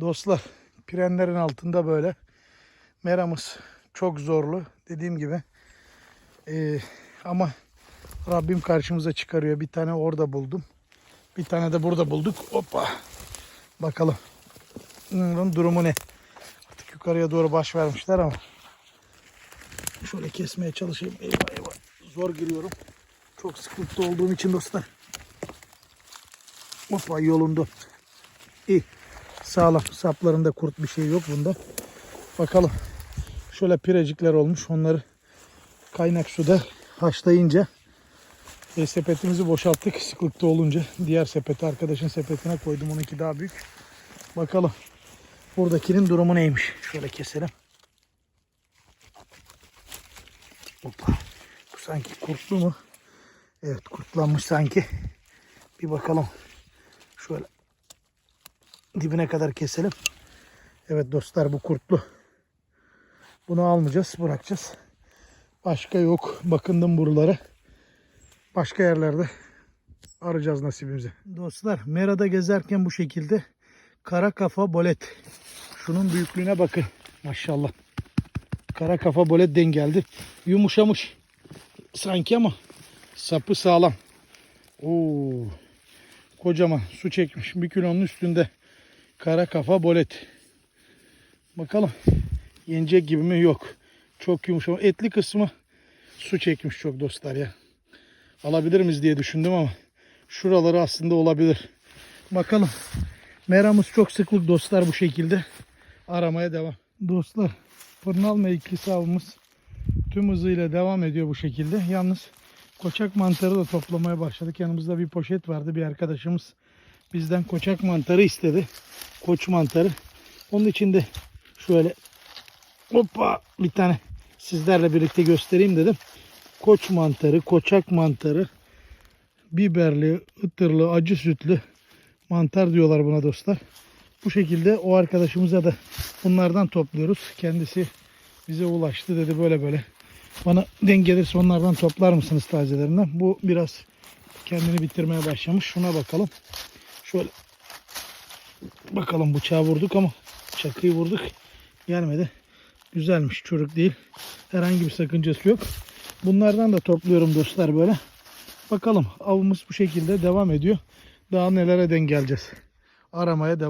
Dostlar pirenlerin altında böyle meramız çok zorlu. Dediğim gibi Ee, ama Rabbim karşımıza çıkarıyor. Bir tane orada buldum. Bir tane de burada bulduk. Hoppa! Bakalım. Bunun durumu ne? Artık yukarıya doğru baş vermişler ama şöyle kesmeye çalışayım. Eyvah eyvah. Zor giriyorum. Çok sıklıkta olduğum için dostlar. Hoppa yolunda iyi sağlam saplarında kurt bir şey yok bunda. Bakalım. Şöyle pirecikler olmuş. Onları kaynak suda haşlayınca e, sepetimizi boşalttık. Sıklıkta olunca diğer sepeti arkadaşın sepetine koydum. Onunki daha büyük. Bakalım. Buradakinin durumu neymiş? Şöyle keselim. Hoppa. bu sanki kurtlu mu? Evet kurtlanmış sanki. Bir bakalım. Şöyle dibine kadar keselim evet dostlar bu kurtlu bunu almayacağız bırakacağız başka yok bakındım buralara başka yerlerde arayacağız nasibimizi. Dostlar Mera'da gezerken bu şekilde kara kafa bolet. Şunun büyüklüğüne bakın. Maşallah. Kara kafa bolet denk geldi. Yumuşamış. Sanki ama sapı sağlam. Oo. Kocaman su çekmiş. Bir kilonun üstünde. Kara kafa bolet. Bakalım. Yenecek gibi mi? Yok. Çok yumuşak. Etli kısmı su çekmiş çok dostlar ya alabilir miyiz diye düşündüm ama şuraları aslında olabilir. Bakalım. Meramız çok sıklık dostlar bu şekilde. Aramaya devam. Dostlar fırnal mevkisi avımız tüm hızıyla devam ediyor bu şekilde. Yalnız koçak mantarı da toplamaya başladık. Yanımızda bir poşet vardı. Bir arkadaşımız bizden koçak mantarı istedi. Koç mantarı. Onun için de şöyle hoppa bir tane sizlerle birlikte göstereyim dedim koç mantarı, koçak mantarı, biberli, ıtırlı, acı sütlü mantar diyorlar buna dostlar. Bu şekilde o arkadaşımıza da bunlardan topluyoruz. Kendisi bize ulaştı dedi böyle böyle. Bana denk gelirse onlardan toplar mısınız tazelerinden? Bu biraz kendini bitirmeye başlamış. Şuna bakalım. Şöyle bakalım bıçağı vurduk ama çakıyı vurduk. Gelmedi. Güzelmiş çürük değil. Herhangi bir sakıncası yok. Bunlardan da topluyorum dostlar böyle. Bakalım avımız bu şekilde devam ediyor. Daha nelere denk geleceğiz. Aramaya devam.